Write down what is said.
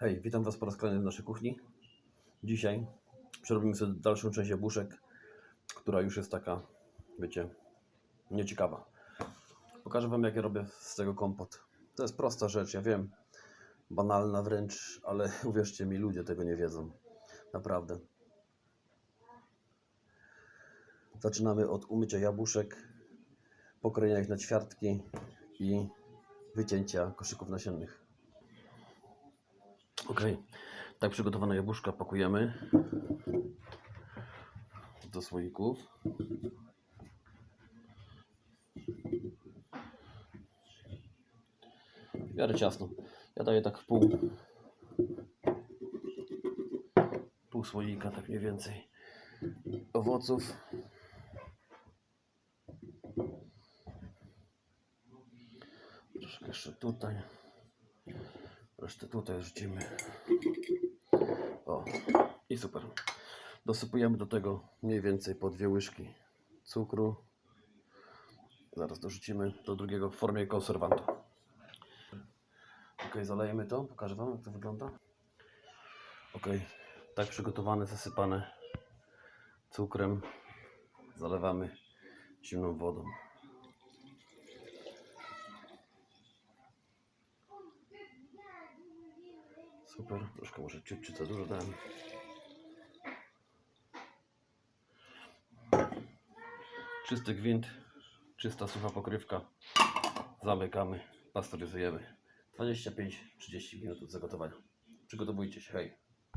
Hej, witam Was po raz kolejny w naszej kuchni. Dzisiaj przerobimy sobie dalszą część jabłuszek, która już jest taka, wiecie, nieciekawa. Pokażę Wam, jak ja robię z tego kompot. To jest prosta rzecz, ja wiem, banalna wręcz, ale uwierzcie mi, ludzie tego nie wiedzą. Naprawdę. Zaczynamy od umycia jabłuszek, pokrojenia ich na ćwiartki i wycięcia koszyków nasiennych. Ok, tak przygotowane jabłuszka pakujemy do słoików. W ciasno. Ja daję tak pół, pół słoika, tak mniej więcej owoców. Troszkę jeszcze tutaj. Resztę tutaj rzucimy. O, i super. Dosypujemy do tego mniej więcej po dwie łyżki cukru. Zaraz dorzucimy do drugiego w formie konserwantu. Ok, zalejemy to. Pokażę Wam, jak to wygląda. Ok, tak przygotowane, zasypane cukrem. Zalewamy zimną wodą. Super, troszkę może ciut za dużo dałem. Czysty gwint, czysta sucha pokrywka. Zamykamy, pasteryzujemy. 25-30 minut zagotowania. Przygotowujcie się, hej.